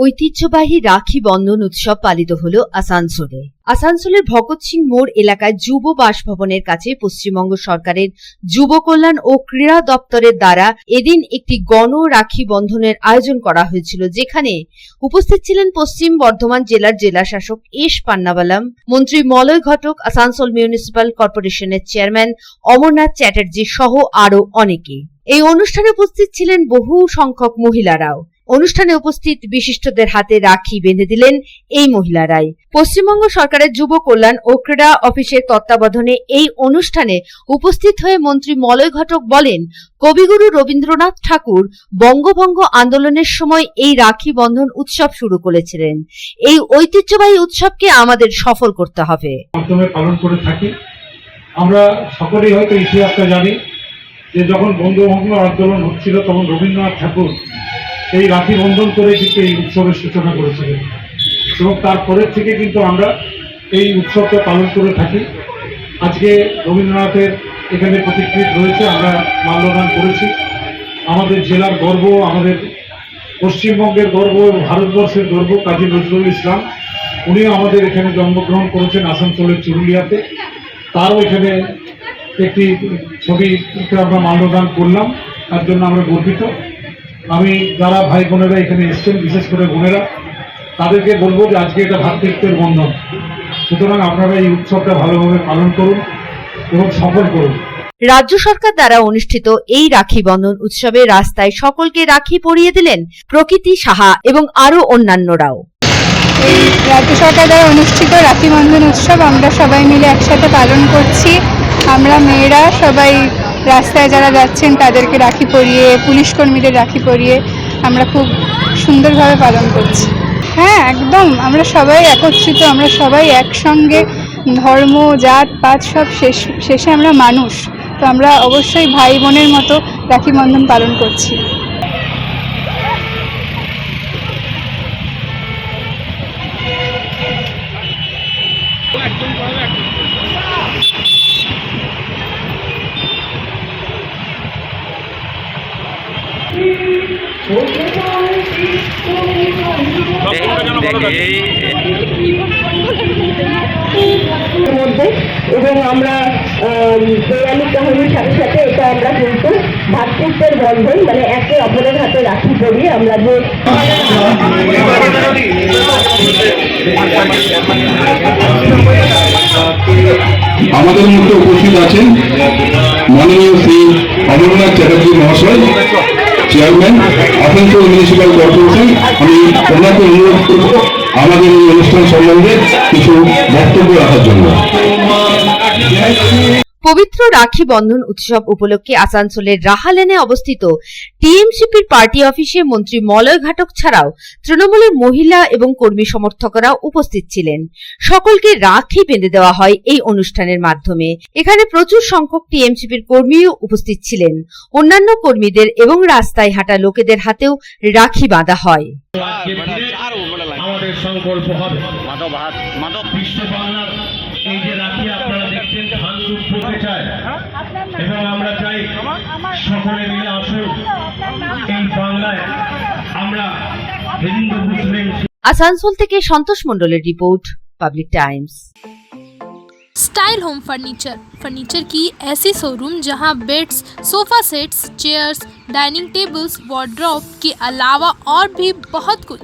ঐতিহ্যবাহী রাখি বন্ধন উৎসব পালিত হল আসানসোলে। আসানসোলের ভগৎ সিং মোড় এলাকায় যুব বাসভবনের কাছে পশ্চিমবঙ্গ সরকারের যুব কল্যাণ ও ক্রীড়া দপ্তরের দ্বারা এদিন একটি গণ রাখি বন্ধনের আয়োজন করা হয়েছিল, যেখানে উপস্থিত ছিলেন পশ্চিম বর্ধমান জেলার জেলা শাসক এস পান্নাবালাম, মন্ত্রী মলয় ঘটক, আসানসোল মিউনিসিপাল কর্পোরেশনের চেয়ারম্যান অমরনাথ চ্যাটার্জি সহ আরও অনেকে। এই অনুষ্ঠানে উপস্থিত ছিলেন বহু সংখ্যক মহিলারাও। অনুষ্ঠানে উপস্থিত বিশিষ্টদের হাতে রাখি বেঁধে দিলেন এই মহিলারাই। পশ্চিমবঙ্গ সরকারের যুব কল্যাণ ও ক্রীড়া অফিসের তত্ত্বাবধানে এই অনুষ্ঠানে উপস্থিত হয়ে মন্ত্রী মলয় ঘটক বলেন, কবিগুরু রবীন্দ্রনাথ ঠাকুর বঙ্গভঙ্গ আন্দোলনের সময় এই রাখি বন্ধন উৎসব শুরু করেছিলেন। এই ঐতিহ্যবাহী উৎসবকে আমাদের সফল করতে হবে। পালন করে থাকি। আমরা সকলেই হয়তো ইতিহাসটা জানি যে যখন বঙ্গভঙ্গ আন্দোলন হচ্ছিল, তখন রবীন্দ্রনাথ ঠাকুর এই রাখি বন্ধন করে কিন্তু এই উৎসবের সূচনা করেছিলেন। এবং তারপরের থেকে কিন্তু আমরা এই উৎসবটা পালন করে থাকি। আজকে রবীন্দ্রনাথের এখানে প্রতিকৃত রয়েছে, আমরা মাল্যদান করেছি। আমাদের জেলার গর্ব, আমাদের পশ্চিমবঙ্গের গর্ব এবং ভারতবর্ষের গর্ব কাজী নজরুল ইসলাম। উনিও আমাদের এখানে জন্মগ্রহণ করেছেন আসানসোলের চুরুলিয়াতে। তারও এখানে একটি ছবিকে আমরা মাল্যদান করলাম। তার জন্য আমরা গর্বিত। আমি যারা ভাই বোনেরা এখানে এসছেন বিশেষ করে বোনেরা তাদেরকে বলব যে আজকে এটা ভ্রাতৃত্বের বন্ধন। সুতরাং আপনারা এই উৎসবটা ভালোভাবে পালন করুন এবং সফল করুন। রাজ্য সরকার দ্বারা অনুষ্ঠিত এই রাখি বন্ধন উৎসবে রাস্তায় সকলকে রাখি পরিয়ে দিলেন প্রকৃতি সাহা এবং আরও অন্যান্যরাও। এই রাজ্য সরকার দ্বারা অনুষ্ঠিত রাখি বন্ধন উৎসব আমরা সবাই মিলে একসাথে পালন করছি। আমরা মেয়েরা সবাই রাস্তায় যারা যাচ্ছেন তাদেরকে রাখি পরিয়ে, পুলিশ কর্মীদের রাখি পরিয়ে আমরা খুব সুন্দরভাবে পালন করছি। হ্যাঁ একদম। আমরা সবাই একত্রিত, আমরা সবাই একসঙ্গে ধর্ম, জাত, পাত সব শেষ, শেষে আমরা মানুষ। তো আমরা অবশ্যই ভাই বোনের মতো রাখি বন্ধন পালন করছি। এবং আমরা আম, পৌরাণিক কাহিনীর সাথে সাথে এটা আমরা কিন্তু ভাতৃত্বের বন্ধন মানে একে অপরের হাতে রাখি পরিয়ে আমরা যে আমাদের মধ্যে উপস্থিত আছেন মাননীয় শ্রী অমরনাথ চ্যাটার্জি মহাশয় চেয়ারম্যান আসানসোল মিউনিসিপ্যাল কর্পোরেশন আমি ওনাকে অনুরোধ করব আমাদের এই অনুষ্ঠান সম্বন্ধে কিছু বক্তব্য রাখার জন্য। পবিত্র রাখি বন্ধন উৎসব উপলক্ষে আসানসোলের রাহালেনে অবস্থিত টিএমসিপির পার্টি অফিসে মন্ত্রী মলয় ঘাটক ছাড়াও তৃণমূলের মহিলা এবং কর্মী সমর্থকরা উপস্থিত ছিলেন। সকলকে রাখি বেঁধে দেওয়া হয় এই অনুষ্ঠানের মাধ্যমে। এখানে প্রচুর সংখ্যক টিএমসিপির কর্মীও উপস্থিত ছিলেন। অন্যান্য কর্মীদের এবং রাস্তায় হাঁটা লোকেদের হাতেও রাখি বাঁধা হয়। আমাদের সংকল্প হবে। মাধব মাধব এই যে রাখি আপনারা দেখছেন ধান যুগ করতে চায় এবং আমরা চাই সকলে মিলে আসুন এই বাংলায় আমরা হিন্দু মুসলিম আসানসোল থেকে সন্তোষ মণ্ডলের report public times style home furniture furniture की ऐसी शोरूम जहां beds sofa sets chairs dining tables wardrobe के अलावा और भी बहुत कुछ